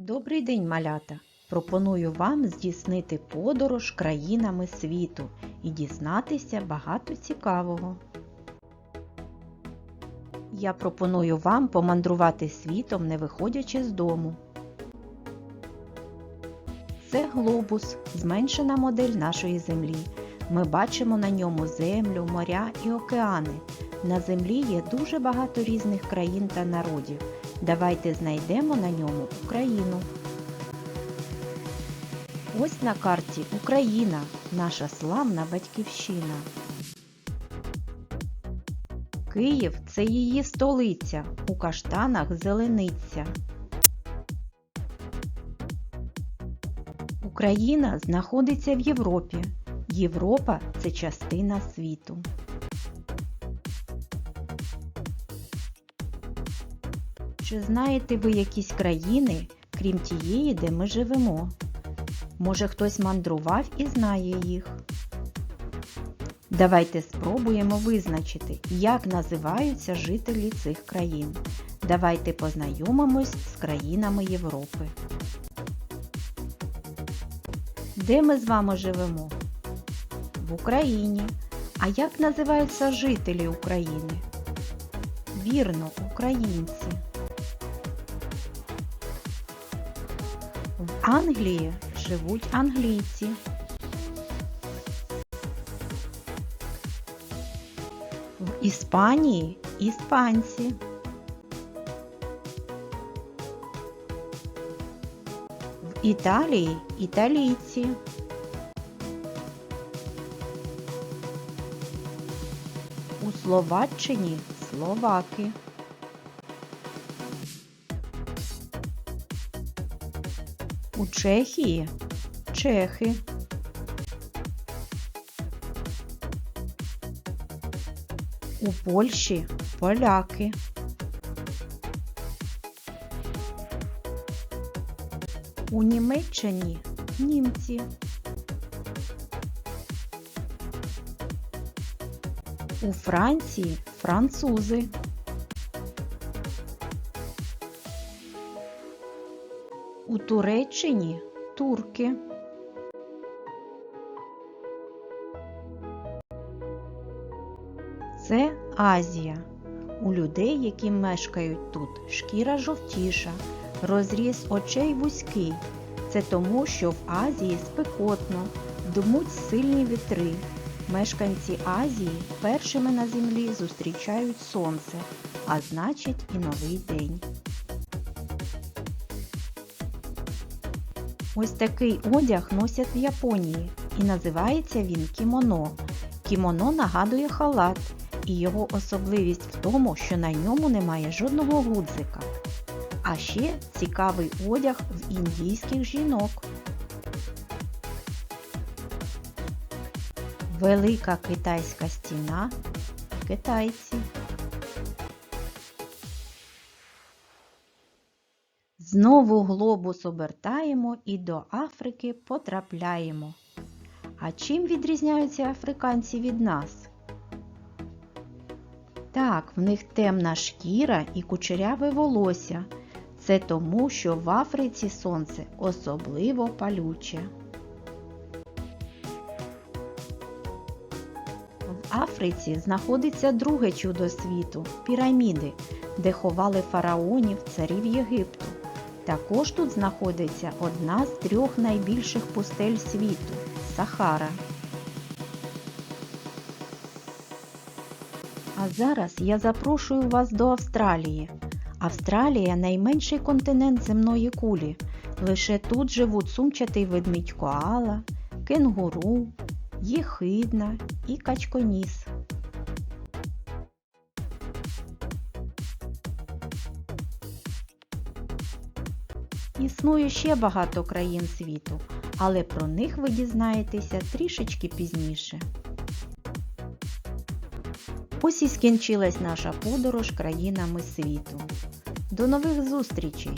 Добрий день, малята! Пропоную вам здійснити подорож країнами світу і дізнатися багато цікавого. Я пропоную вам помандрувати світом, не виходячи з дому. Це глобус, зменшена модель нашої землі. Ми бачимо на ньому землю, моря і океани. На землі є дуже багато різних країн та народів. Давайте знайдемо на ньому Україну. Ось на карті Україна, наша славна батьківщина. Київ це її столиця, у каштанах зелениця. Україна знаходиться в Європі. Європа це частина світу. Чи знаєте ви якісь країни, крім тієї, де ми живемо? Може хтось мандрував і знає їх? Давайте спробуємо визначити, як називаються жителі цих країн. Давайте познайомимось з країнами Європи. Де ми з вами живемо? В Україні. А як називаються жителі України? Вірно, українці. В Англії живуть англійці. В Іспанії іспанці. В Італії італійці. У Словаччині словаки. У Чехії чехи. У Польщі поляки. У Німеччині німці. У Франції французи. У Туреччині турки. Це Азія. У людей, які мешкають тут, шкіра жовтіша, розріз очей вузький. Це тому, що в Азії спекотно, дмуть сильні вітри. Мешканці Азії першими на землі зустрічають сонце, а значить і новий день. Ось такий одяг носять в Японії і називається він кімоно. Кімоно нагадує халат, і його особливість в тому, що на ньому немає жодного гудзика. А ще цікавий одяг в індійських жінок. Велика китайська стіна. Китайці. Знову глобус обертаємо і до Африки потрапляємо. А чим відрізняються африканці від нас? Так, в них темна шкіра і кучеряве волосся. Це тому, що в Африці сонце особливо палюче. В Африці знаходиться друге чудо світу піраміди, де ховали фараонів царів Єгипту. Також тут знаходиться одна з трьох найбільших пустель світу Сахара. А зараз я запрошую вас до Австралії. Австралія найменший континент земної кулі. Лише тут живуть сумчатий ведмідь коала, кенгуру, єхидна і качконіс. Існує ще багато країн світу, але про них ви дізнаєтеся трішечки пізніше. Ось і скінчилась наша подорож країнами світу. До нових зустрічей!